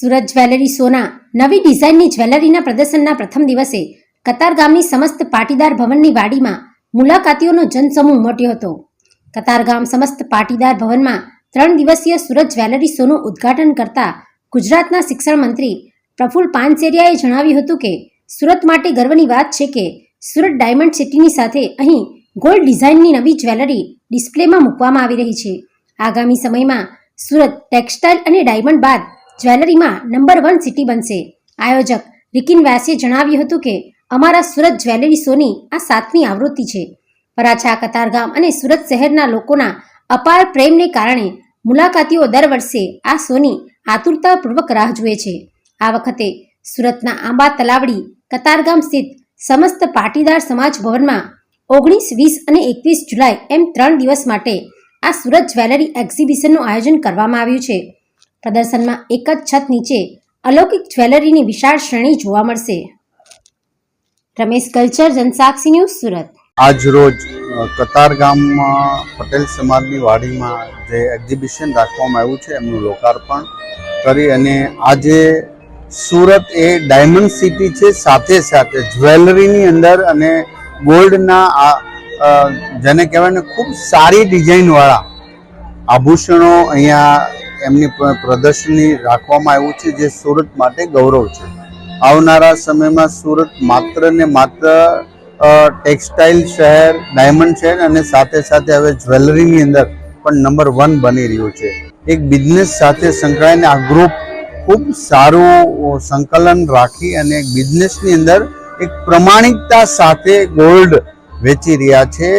Surat jewellery સોના. નવી ડિઝાઇનની જ્વેલરીના પ્રદર્શનના પ્રથમ દિવસે કતારગામની સમસ્ત પાટીદાર ભવનની વાડીમાં મુલાકાતીઓનો જનસમૂહ ઉમટ્યો હતો. કતારગામ સમસ્ત પાટીદાર ભવનમાં ત્રણ દિવસીય સુરત જ્વેલરી શોનું ઉદ્ઘાટન કરતા ગુજરાતના શિક્ષણ મંત્રી પ્રફુલ પાનસેરિયાએ જણાવ્યું હતું કે, સુરત માટે ગર્વની વાત છે કે, સુરત ડાયમંડ સિટીની સાથે અહીં ગોલ્ડ ડિઝાઇનની નવી જ્વેલરી ડિસ્પ્લેમાં મૂકવામાં આવી રહી છે. આગામી સમયમાં સુરત ટેક્સટાઇલ અને ડાયમંડ બાદ જ્વેલરીમાં નંબર વન સિટી બનશે. આયોજક રિકિન વ્યાસે જણાવ્યું હતું કે, અમારા સુરત જ્વેલરી શોની આ સાતમી આવૃત્તિ છે. વરાછા કતારગામ અને સુરત શહેરના લોકોના અપાર પ્રેમને કારણે મુલાકાતીઓ દર વર્ષે આ શોની આતુરતાપૂર્વક રાહ જુએ છે. આ વખતે સુરતના આંબા તલાવડી કતારગામ સ્થિત સમસ્ત પાટીદાર સમાજ ભવનમાં ઓગણીસ, વીસ અને એકવીસ જુલાઈ એમ ત્રણ દિવસ માટે આ સુરત જ્વેલરી એક્ઝિબિશનનું આયોજન કરવામાં આવ્યું છે. પ્રદર્શનમાં એક જ છત નીચે અલૌકિક જ્વેલરીની વિશાળ શ્રેણી જોવા મળશે. Ramesh culture Jansakshi news, Surat. આજ રોજ કતાર ગામમાં પટેલ સમાજની વાડીમાં જે એક્ઝિબિશન રાખવામાં આવ્યું છે, એમનું લોકાર્પણ કરી અને આજે સુરત એ ડાયમંડ સિટી છે, સાથે સાથે જ્વેલરીની અંદર અને ગોલ્ડના જેને કહેવાય ને ખૂબ સારી ડિઝાઇનવાળા આભૂષણો અહીંયા એમની પ્રદર્શની રાખવામાં આવ્યું છે જે સુરત માટે ગૌરવ છે. આવનારા સમયમાં સુરત માત્ર ને માત્ર ટેક્સટાઇલ શહેર, ડાયમંડ શહેર અને સાથે સાથે હવે જ્વેલરીની અંદર પણ નંબર વન બની રહ્યું છે. એક બિઝનેસ સાથે સંકળાઈને આ ગ્રુપ ખૂબ સારું સંકલન રાખી અને બિઝનેસની અંદર એક પ્રમાણિકતા સાથે ગોલ્ડ વેચી રહ્યા છે,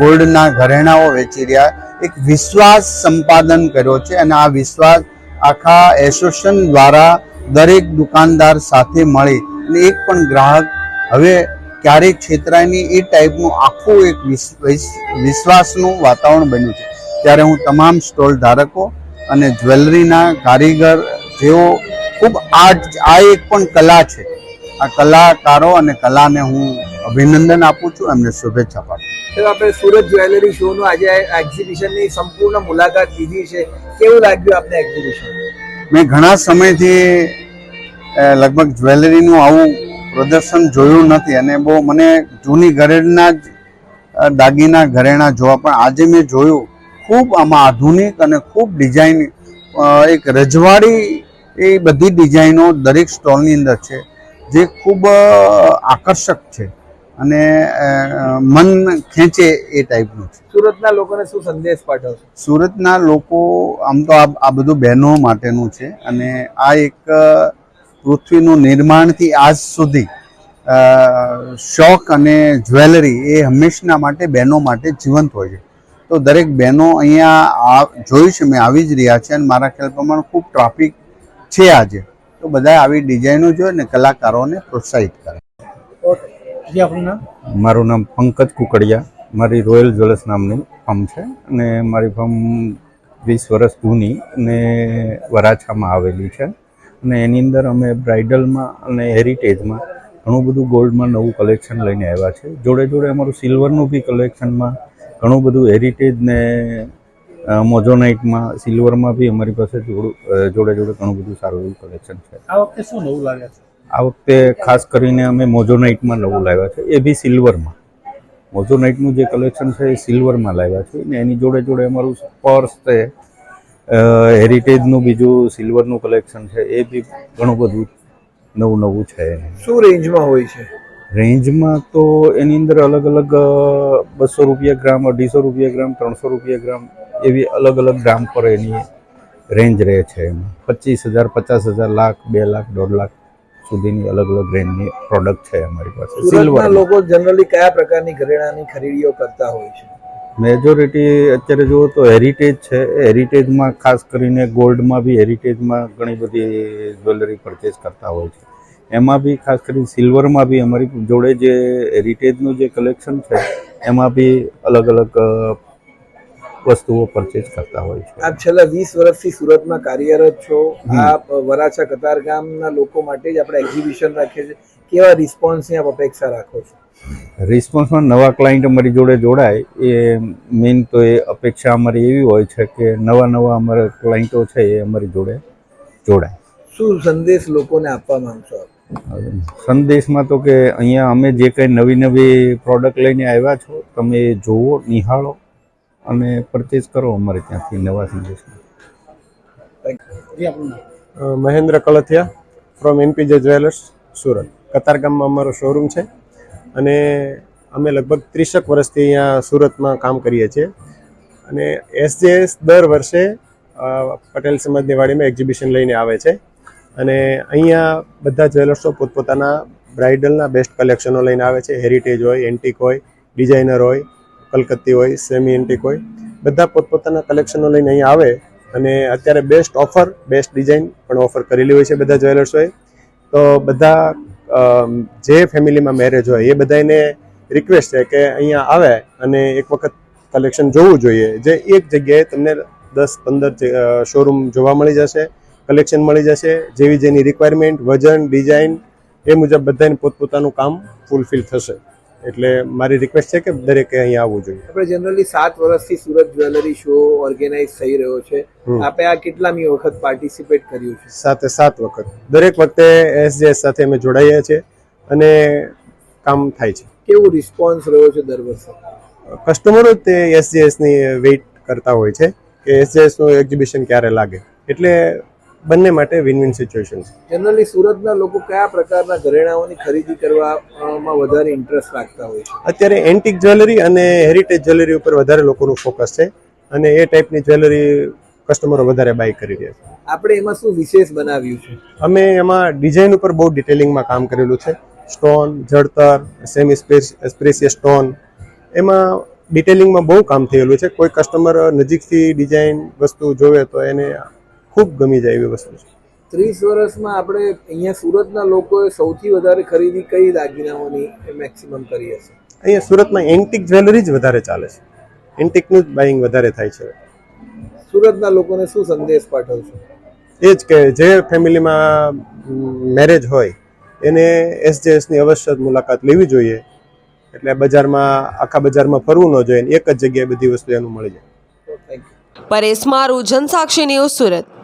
ગોલ્ડના ઘરેણાઓ વેચી રહ્યા એક વિશ્વાસ સંપાદન કર્યો છે અને આ વિશ્વાસ આખા એસોસિએશન દ્વારા દરેક દુકાનદાર સાથે મળી અને એક પણ ગ્રાહક હવે ક્યારેય છેતરાય એ ટાઈપનું આખું એક વિસ- વિસ- વિશ્વાસનું વાતાવરણ બન્યું છે. ત્યારે હું તમામ સ્ટોલ ધારકો અને જ્વેલરીના કારીગર જેઓ ખૂબ આર્ટ, આ એક પણ કલા છે. આ કલાકારો અને કલાને હું અભિનંદન આપું છું. એમને શુભેચ્છા પાઠવું. તો આપણે સુરત જ્વેલરી શોનું આજે એક્ઝિબિશનની સંપૂર્ણ મુલાકાત લીધી છે. કેવું લાગ્યું આપને એક્ઝિબિશન મેં ઘણા સમયથી લગભગ જ્વેલરીનું આવું પ્રદર્શન જોયું નથી અને બહુ મને જૂની ઘરેણા જ દાગીના ઘરેણા જોવા પણ આજે મેં જોયું. ખૂબ આમાં આધુનિક અને ખૂબ ડિઝાઇન એક રજવાડી એ બધી ડિઝાઇનો દરેક સ્ટોલની અંદર છે, જે ખૂબ આકર્ષક છે. અને મન ખેંચે એ ટાઈપનું છે. સુરતના લોકોને શું સંદેશ પાઠવશો? સુરતના લોકો આમ તો આ બધું બહેનો માટેનું છે અને આ એક પૃથ્વીનું નિર્માણથી આજ સુધી શોખ અને જ્વેલરી એ હંમેશના માટે બહેનો માટે જીવંત હોય છે. તો દરેક બહેનો અહીંયા આ જોયું છે મેં આવી જ રહ્યા છે અને મારા ખ્યાલ પ્રમાણે ખૂબ ટ્રાફિક છે આજે. તો બધા આવી ડિઝાઇનો જોઈ ને કલાકારોને પ્રોત્સાહિત કરે. જી આપણું નામ? મારું નામ પંકજ કુકડિયા. મારી રોયલ જ્વેલર્સ નામની ફર્મ છે અને મારી ફર્મ વીસ વર્ષ જૂની અને વરાછામાં આવેલી છે. અને એની અંદર અમે બ્રાઇડલમાં અને હેરિટેજમાં ઘણું બધું ગોલ્ડમાં નવું કલેક્શન લઈને આવ્યા છે. જોડે જોડે અમારું સિલ્વરનું બી કલેક્શનમાં ઘણું બધું હેરિટેજ ને મોઝોનાઇટમાં સિલ્વરમાં બી અમારી પાસે જોડે જોડે ઘણું બધું સારું એવું કલેક્શન છે. આ વખતે શું નવું લાગે છે? આ વખતે ખાસ કરીને અમે મોઝોનાઇટમાં નવું લાવ્યા છે એ બી સિલ્વરમાં. મોઝોનાઇટનું જે કલેક્શન છે એ સિલ્વરમાં લાવ્યા છે ને એની જોડે જોડે અમારું પર્સ છે હેરિટેજનું બીજું સિલ્વરનું કલેક્શન છે એ બી ઘણું બધું નવું નવું છે. શું રેન્જમાં હોય છે? રેન્જમાં તો એની અંદર અલગ અલગ બસો રૂપિયા ગ્રામ અઢીસો રૂપિયા ગ્રામ ત્રણસો રૂપિયા ગ્રામ એવી અલગ અલગ ગ્રામ પર એની રેન્જ રહે છે એમાં. પચીસ હજાર પચાસ હજાર લાખ બે લાખ દોઢ લાખ સુધીની અલગ અલગ રેન્જની પ્રોડક્ટ છે અમારી પાસે. સિલ્વર લોકો જનરલી કયા પ્રકારની ઘરેણાની ખરીદીઓ કરતા હોય છે? મેજોરિટી અત્યારે જુઓ તો હેરિટેજ છે. હેરિટેજમાં ખાસ કરીને ગોલ્ડમાં બી હેરિટેજમાં ઘણી બધી જ્વેલરી પરચેસ કરતા હોય છે. એમાં બી ખાસ કરીને સિલ્વરમાં બી અમારી જોડે જે હેરિટેજનું જે કલેક્શન છે એમાં બી અલગ અલગ વસ્તુઓ પરચેઝ કરતા હોય છે. આપ છેલ્લા વીસ વર્ષથી સુરતમાં કાર્યરત છો. આપ વરાછા કતાર ગામના લોકો માટે જ આપણે એક્ઝિબિશન રાખીએ છીએ. કેવા રિસ્પોન્સની આપ અપેક્ષા રાખો છો? રિસ્પોન્સમાં નવા ક્લાયન્ટ અમારી જોડે જોડાય. એ મેઇન તો એ અપેક્ષા અમારી એવી હોય છે કે નવા નવા અમારા ક્લાયન્ટો છે એ અમારી જોડે જોડાય. શું સંદેશ લોકોને આપવા માંગશો આપ? સંદેશમાં તો કે અહીંયા અમે જે કંઈ નવી નવી પ્રોડક્ટ લઈને આવ્યા છો તમે જોવો નિહાળો. અને પરચેઝ કરો અમારે ત્યાંથી નવા સંદેશમાં Mahendra Kalathiya from NPJ jewellers Surat. કતારગામમાં અમારો શોરૂમ છે અને અમે લગભગ ત્રીસેક વર્ષથી અહીંયા સુરતમાં કામ કરીએ છીએ. અને એસજેએસ દર વર્ષે પટેલ સમાજની વાડીમાં એક્ઝિબિશન લઈને આવે છે. અને અહીંયા બધા જ્વેલર્સો પોતપોતાના બ્રાઇડલના બેસ્ટ કલેક્શનો લઈને આવે છે. હેરિટેજ હોય એન્ટિક હોય ડિઝાઇનર હોય. કલકત્તી હોય સેમી એન્ટિક હોય, બધા પોતપોતાના કલેક્શનો લઈને અહીંયા આવે અને અત્યારે બેસ્ટ ઓફર બેસ્ટ ડિઝાઇન પણ ઓફર કરેલી હોય છે બધા જ્વેલર્સોએ તો બધા જે ફેમિલીમાં મેરેજ હોય, એ બધાને રિક્વેસ્ટ છે કે અહીંયા આવે અને એક વખત કલેક્શન જોવું જોઈએ. જે એક જગ્યાએ તમને દસ, પંદર શોરૂમ જોવા મળી જશે કલેક્શન મળી જશે, જેવી જેની રિક્વાયરમેન્ટ વજન ડિઝાઇન એ મુજબ બધાને પોતપોતાનું કામ ફૂલફિલ થશે. એટલે મારી રિક્વેસ્ટ છે કે દરેકે અહીંયા આવવું જોઈએ. આપણે જનરલી સાત વર્ષથી સુરત જ્વેલરી શો ઓર્ગેનાઇઝ થઈ રહ્યો છે. આપણે આપે આ કેટલામી વખત પાર્ટિસિપેટ કર્યું છે? સાથે સાત વખત. દરેક વખતે એસજેએસ સાથે અમે જોડાઈએ છીએ અને કામ થાય છે. કેવું રિસ્પોન્સ રહ્યો છે દર વર્ષે? કસ્ટમરો જ તે એસજીએસની વેઇટ કરતા હોય છે કે એસજીએસનું એક્ઝિબિશન ક્યારે લાગે. એટલે બંને માટે વિન વિન સિચ્યુએશન છે. જનરલી સુરતના લોકો કયા પ્રકારના ઘરેણાઓની ખરીદી કરવામાં વધારે ઇન્ટરેસ્ટ રાખતા હોય છે? અત્યારે એન્ટિક જ્વેલરી અને હેરિટેજ જ્વેલરી ઉપર વધારે લોકોનું ફોકસ છે અને એ ટાઈપની જ્વેલરી કસ્ટમરો વધારે બાય કરી રહ્યા છે. આપણે એમાં શું વિશેષ બનાવ્યું છે? અમે એમાં ડિઝાઇન ઉપર બહુ ડિટેલિંગમાં કામ કરેલું છે. સ્ટોન જડતર સેમી સ્પેશિયસ સ્ટોન એમાં ડિટેલિંગમાં બહુ કામ થયેલું છે. કોઈ કસ્ટમર નજીકથી ડિઝાઇન વસ્તુ જોવે તો એને ખૂબ ગમી જાય એવી વસ્તુ છે. ત્રીસ વર્ષમાં આપણે અહીંયા સુરતના લોકોએ સૌથી વધારે ખરીદી કઈ દાગીનાઓની મેક્સિમમ કરી હશે? અહીંયા સુરતમાં એન્ટિક જ્વેલરી જ વધારે ચાલે છે. એન્ટિકનું જ બાઇંગ વધારે થાય છે. સુરતના લોકોને શું સંદેશ પાઠવશો? એ જ કે જે ફેમિલીમાં મેરેજ હોય એને એસજેએસની અવશ્ય જ મુલાકાત લેવી જોઈએ. એટલે બજારમાં આખા બજારમાં ફરવું ન જોઈએ એક જ જગ્યાએ બધી વસ્તુ એનું મળી જાય. પરેશ મારું જનસાક્ષી ન્યૂઝ સુરત.